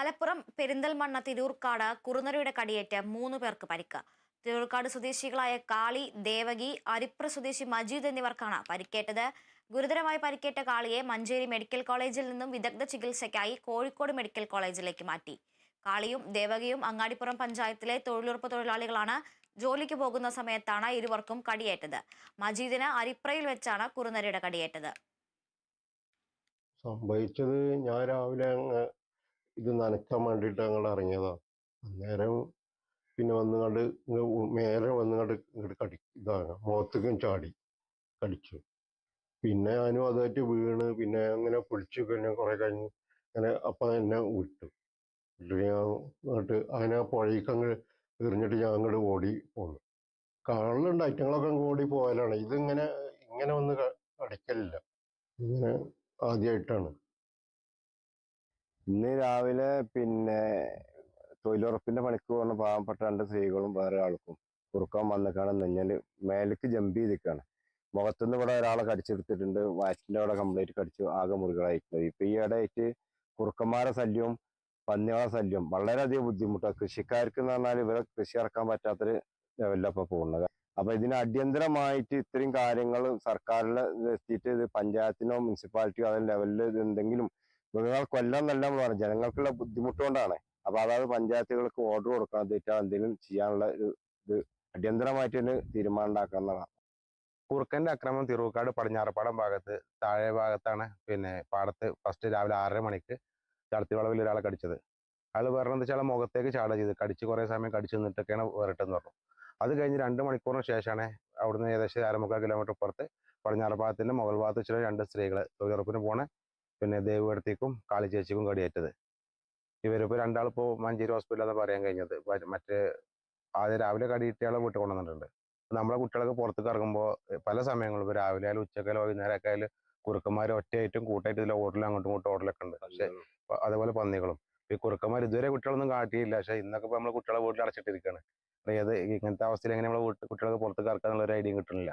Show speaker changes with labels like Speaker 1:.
Speaker 1: മലപ്പുറം പെരിന്തൽമണ്ണ തിരൂർക്കാട് കുറുനരയുടെ കടിയേറ്റ് മൂന്ന് പേർക്ക് പരിക്ക്. തിരൂർക്കാട് സ്വദേശികളായ കാളി ദേവകി അരിപ്ര സ്വദേശി മജീദ് എന്നിവർക്കാണ് പരിക്കേറ്റത്. ഗുരുതരമായി പരിക്കേറ്റ കാളിയെ മഞ്ചേരി മെഡിക്കൽ കോളേജിൽ നിന്നും വിദഗ്ധ ചികിത്സയ്ക്കായി കോഴിക്കോട് മെഡിക്കൽ കോളേജിലേക്ക് മാറ്റി. കാളിയും ദേവകിയും അങ്ങാടിപ്പുറം പഞ്ചായത്തിലെ തൊഴിലുറപ്പ് തൊഴിലാളികളാണ് ജോലിക്ക് പോകുന്ന സമയത്താണ് ഇരുവർക്കും കടിയേറ്റത്. മജീദിന് അരിപ്രയിൽ വെച്ചാണ് കുറുനരയുടെ കടിയേറ്റത്.
Speaker 2: സംഭവിച്ചത് ഞാൻ രാവിലെ ഇത് നനയ്ക്കാൻ വേണ്ടിയിട്ട് അങ്ങോട്ട് ഇറങ്ങിയതാ. അന്നേരം പിന്നെ വന്നുകൊണ്ട് മേലെ വന്നുകൊണ്ട് ഇങ്ങോട്ട് കടി ഇതാണ് മുഖത്തേക്കും ചാടി കടിച്ചു. പിന്നെ ഞാനും അതായിട്ട് വീണ് പിന്നെ അങ്ങനെ പൊളിച്ചു പിന്നെ കുറെ കഴിഞ്ഞ് അങ്ങനെ അപ്പം എന്നെ വിട്ടു. എന്നിട്ട് ഞാൻ ആ അതിനെ അങ്ങ് എറിഞ്ഞിട്ട് ഞാൻ അങ്ങോട്ട് ഓടി പോന്നു. കാണലുണ്ട് ഐറ്റങ്ങളൊക്കെ അങ്ങ് ഓടി പോയാലാണ്. ഇതിങ്ങനെ ഇങ്ങനെ ഒന്ന് കടിക്കലില്ല. ഇങ്ങനെ ആദ്യമായിട്ടാണ്
Speaker 3: ഇന്ന് രാവിലെ പിന്നെ തൊഴിലുറപ്പിന്റെ പണിക്ക് പോകുന്ന പാവപ്പെട്ട രണ്ട് സ്ത്രീകളും വേറെ ആൾക്കും കുറുക്കാൻ വന്നിക്കാണ്. നെഞ്ഞൽ മേലേക്ക് ജമ്പ് ചെയ്തിക്കാണ് മുഖത്തുനിന്ന് ഇവിടെ ഒരാളെ കടിച്ചെടുത്തിട്ടുണ്ട്. വയറ്റിന്റെ അവിടെ കംപ്ലീറ്റ് കടിച്ചു. ആകെ മുറികളായിട്ടുണ്ട്. ഇപ്പൊ ഈ ഇടയായിട്ട് കുറുക്കന്മാരെ ശല്യവും പന്നികളെ ശല്യം വളരെയധികം ബുദ്ധിമുട്ടാണ്. കൃഷിക്കാർക്ക് എന്ന് പറഞ്ഞാൽ ഇവരെ കൃഷി ഇറക്കാൻ പറ്റാത്തൊരു ലെവലിലപ്പൊ പോകുന്നത്. അപ്പൊ ഇതിന് അടിയന്തരമായിട്ട് ഇത്രയും കാര്യങ്ങൾ സർക്കാരിൽ എത്തിയിട്ട് ഇത് പഞ്ചായത്തിനോ മുനിസിപ്പാലിറ്റിയോ അതിന്റെ ലെവലിൽ എന്തെങ്കിലും മൃഗങ്ങൾ കൊല്ലം എന്നല്ല നമ്മൾ പറഞ്ഞു ജനങ്ങൾക്കുള്ള ബുദ്ധിമുട്ട് കൊണ്ടാണ്. അപ്പൊ അതായത് പഞ്ചായത്തുകൾക്ക് ഓർഡർ കൊടുക്കണം തെറ്റാൽ എന്തെങ്കിലും ചെയ്യാനുള്ള ഒരു ഇത് അടിയന്തരമായിട്ട് ഒരു തീരുമാനം ഉണ്ടാക്കാവുന്നതാണ്
Speaker 4: കുറുക്കന്റെ അക്രമം തിരുവക്കാട് പടിഞ്ഞാറപ്പാടം ഭാഗത്ത് താഴെ ഭാഗത്താണ് പിന്നെ പാടത്ത് ഫസ്റ്റ് രാവിലെ ആറര മണിക്ക് ചടത്തി വളവിൽ ഒരാളെ കടിച്ചത്. അയാൾ പറഞ്ഞത് വെച്ചാൽ മുഖത്തേക്ക് ചാടുക ചെയ്ത്. കടിച്ച് കുറേ സമയം കടിച്ചു നിന്നിട്ടൊക്കെയാണ് വേറിട്ടെന്ന് പറഞ്ഞു. അത് കഴിഞ്ഞ് രണ്ട് മണിക്കൂറിന് ശേഷമാണ് അവിടുന്ന് ഏകദേശം അരമുക്കാൽ കിലോമീറ്റർ പുറത്ത് പടിഞ്ഞാറപ്പാടത്തിന്റെ മുകൾ ഭാഗത്ത് വെച്ചിട്ട് രണ്ട് സ്ത്രീകൾ തൊഴിലുറപ്പിന് പോണ. പിന്നെ ദേവിടത്തേക്കും കാളി ചേച്ചിക്കും കടിയേറ്റത്. ഇവരിപ്പോൾ രണ്ടാളിപ്പോൾ മഞ്ചേരി ഹോസ്പിറ്റലിലാണ് പറയാൻ കഴിഞ്ഞത്. മറ്റേ ആദ്യം രാവിലെ കടിയിട്ടയാളെ വീട്ടിൽ കൊണ്ടുവന്നിട്ടുണ്ട്. നമ്മളെ കുട്ടികളൊക്കെ പുറത്തേക്ക് ഇറങ്ങുമ്പോൾ പല സമയങ്ങളും ഇപ്പോൾ രാവിലെ ആയാലും ഉച്ചക്കായാലും വൈകുന്നേരമൊക്കെ ആയാലും കുറുക്കന്മാർ ഒറ്റയായിട്ടും കൂട്ടായിട്ട് ഇതിലെ ഓടലും അങ്ങോട്ടും ഇങ്ങോട്ടും ഓടലൊക്കെ ഉണ്ട്. പക്ഷെ അതുപോലെ പന്നികളും. ഈ കുറുക്കന്മാർ ഇതുവരെ കുട്ടികളൊന്നും കാട്ടിയില്ല. പക്ഷെ ഇന്നൊക്കെ ഇപ്പൊ നമ്മളെ കുട്ടികളെ വീട്ടിൽ അടച്ചിട്ടിരിക്കുകയാണ് ഏത് ഇങ്ങനത്തെ അവസ്ഥയിൽ എങ്ങനെ നമ്മളെ വീട്ടിൽ കുട്ടികളൊക്കെ പുറത്തേക്ക് ഇറക്കാന്നുള്ള ഒരു ഐഡിയ കിട്ടുന്നില്ല.